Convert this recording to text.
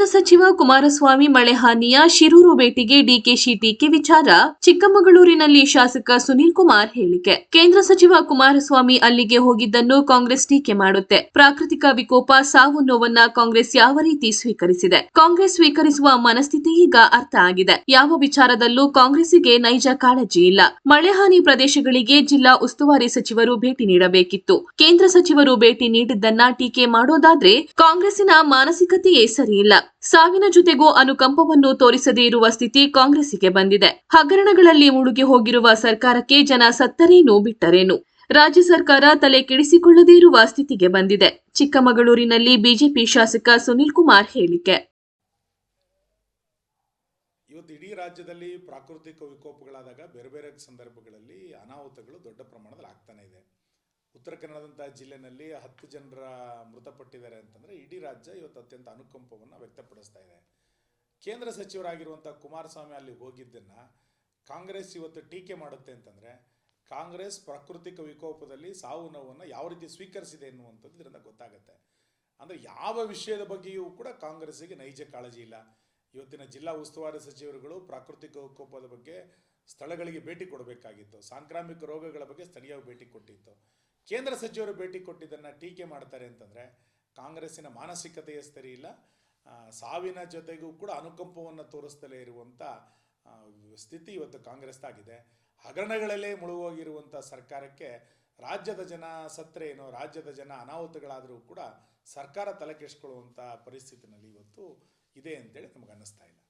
ಕೇಂದ್ರ ಸಚಿವ ಕುಮಾರಸ್ವಾಮಿ ಮಳೆ ಹಾನಿಯ ಶಿರೂರು ಭೇಟಿಗೆ ಡಿಕೆಶಿ ಟೀಕೆ ವಿಚಾರ, ಚಿಕ್ಕಮಗಳೂರಿನಲ್ಲಿ ಶಾಸಕ ಸುನೀಲ್ ಕುಮಾರ್ ಹೇಳಿಕೆ. ಕೇಂದ್ರ ಸಚಿವ ಕುಮಾರಸ್ವಾಮಿ ಅಲ್ಲಿಗೆ ಹೋಗಿದ್ದನ್ನು ಕಾಂಗ್ರೆಸ್ ಟೀಕೆ ಮಾಡುತ್ತೆ. ಪ್ರಾಕೃತಿಕ ವಿಕೋಪ ಸಾವು ನೋವನ್ನ ಕಾಂಗ್ರೆಸ್ ಯಾವ ರೀತಿ ಸ್ವೀಕರಿಸಿದೆ? ಕಾಂಗ್ರೆಸ್ ಸ್ವೀಕರಿಸುವ ಮನಸ್ಥಿತಿ ಈಗ ಅರ್ಥ ಆಗಿದೆ. ಯಾವ ವಿಚಾರದಲ್ಲೂ ಕಾಂಗ್ರೆಸ್ಸಿಗೆ ನೈಜ ಕಾಳಜಿ ಇಲ್ಲ. ಮಳೆ ಹಾನಿ ಪ್ರದೇಶಗಳಿಗೆ ಜಿಲ್ಲಾ ಉಸ್ತುವಾರಿ ಸಚಿವರು ಭೇಟಿ ನೀಡಬೇಕಿತ್ತು. ಕೇಂದ್ರ ಸಚಿವರು ಭೇಟಿ ನೀಡಿದ್ದನ್ನ ಟೀಕೆ ಮಾಡೋದಾದ್ರೆ ಕಾಂಗ್ರೆಸ್ಸಿನ ಮಾನಸಿಕತೆಯೇ ಸರಿಯಿಲ್ಲ. ಸಾವಿನ ಜೊತೆಗೂ ಅನುಕಂಪವನ್ನು ತೋರಿಸದೇ ಇರುವ ಸ್ಥಿತಿ ಕಾಂಗ್ರೆಸ್ಸಿಗೆ ಬಂದಿದೆ. ಹಗರಣಗಳಲ್ಲಿ ಮುಳುಗಿ ಹೋಗಿರುವ ಸರ್ಕಾರಕ್ಕೆ ಜನ ಸತ್ತರೇನು ಬಿಟ್ಟರೇನು. ರಾಜ್ಯ ಸರ್ಕಾರ ತಲೆ ಕೆಡಿಸಿಕೊಳ್ಳದೇ ಇರುವ ಸ್ಥಿತಿಗೆ ಬಂದಿದೆ. ಚಿಕ್ಕಮಗಳೂರಿನಲ್ಲಿ ಬಿಜೆಪಿ ಶಾಸಕ ಸುನೀಲ್ ಕುಮಾರ್ ಹೇಳಿಕೆ. ಇವತ್ತು ಇಡೀ ರಾಜ್ಯದಲ್ಲಿ ಪ್ರಾಕೃತಿಕ ವಿಕೋಪಗಳಾದಾಗ ಬೇರೆ ಬೇರೆ ಸಂದರ್ಭಗಳಲ್ಲಿ ಅನಾಹುತಗಳು ದೊಡ್ಡ ಪ್ರಮಾಣದಲ್ಲಿ ಆಗ್ತಾನೆ ಇದೆ. ಉತ್ತರ ಕನ್ನಡದಂತಹ ಜಿಲ್ಲೆನಲ್ಲಿ ಹತ್ತು ಜನರ ಮೃತಪಟ್ಟಿದ್ದಾರೆ ಅಂತಂದರೆ ಇಡೀ ರಾಜ್ಯ ಇವತ್ತು ಅತ್ಯಂತ ಅನುಕಂಪವನ್ನು ವ್ಯಕ್ತಪಡಿಸ್ತಾ ಇದೆ. ಕೇಂದ್ರ ಸಚಿವರಾಗಿರುವಂಥ ಕುಮಾರಸ್ವಾಮಿ ಅಲ್ಲಿ ಹೋಗಿದ್ದನ್ನು ಕಾಂಗ್ರೆಸ್ ಇವತ್ತು ಟೀಕೆ ಮಾಡುತ್ತೆ ಅಂತಂದರೆ ಕಾಂಗ್ರೆಸ್ ಪ್ರಾಕೃತಿಕ ವಿಕೋಪದಲ್ಲಿ ಸಾವು ನೋವನ್ನು ಯಾವ ರೀತಿ ಸ್ವೀಕರಿಸಿದೆ ಎನ್ನುವಂಥದ್ದು ಇದರಿಂದ ಗೊತ್ತಾಗುತ್ತೆ. ಅಂದರೆ ಯಾವ ವಿಷಯದ ಬಗ್ಗೆಯೂ ಕೂಡ ಕಾಂಗ್ರೆಸ್ಗೆ ನೈಜ ಕಾಳಜಿ ಇಲ್ಲ. ಇವತ್ತಿನ ಜಿಲ್ಲಾ ಉಸ್ತುವಾರಿ ಸಚಿವರುಗಳು ಪ್ರಾಕೃತಿಕ ವಿಕೋಪದ ಬಗ್ಗೆ ಸ್ಥಳಗಳಿಗೆ ಭೇಟಿ ಕೊಡಬೇಕಾಗಿತ್ತು. ಸಾಂಕ್ರಾಮಿಕ ರೋಗಗಳ ಬಗ್ಗೆ ಸ್ಥಳೀಯವಾಗಿ ಭೇಟಿ ಕೊಟ್ಟಿತ್ತು. ಕೇಂದ್ರ ಸಚಿವರು ಭೇಟಿ ಕೊಟ್ಟಿದ್ದನ್ನು ಟೀಕೆ ಮಾಡ್ತಾರೆ ಅಂತಂದರೆ ಕಾಂಗ್ರೆಸ್ಸಿನ ಮಾನಸಿಕತೆಯ ಸರಿ ಇಲ್ಲ ಸಾವಿನ ಜೊತೆಗೂ ಕೂಡ ಅನುಕಂಪವನ್ನು ತೋರಿಸ್ತಲೇ ಇರುವಂಥ ಸ್ಥಿತಿ ಇವತ್ತು ಕಾಂಗ್ರೆಸ್ದಾಗಿದೆ. ಹಗರಣಗಳಲ್ಲೇ ಮುಳುಗೋಗಿರುವಂಥ ಸರ್ಕಾರಕ್ಕೆ ರಾಜ್ಯದ ಜನ ಸತ್ರೆ ಏನು, ರಾಜ್ಯದ ಜನ ಅನಾಹುತಗಳಾದರೂ ಕೂಡ ಸರ್ಕಾರ ತಲೆಕೆಡಿಸ್ಕೊಳ್ಳುವಂಥ ಪರಿಸ್ಥಿತಿನಲ್ಲಿ ಇವತ್ತು ಇದೆ ಅಂತೇಳಿ ನಮಗೆ ಅನ್ನಿಸ್ತಾ ಇಲ್ಲ.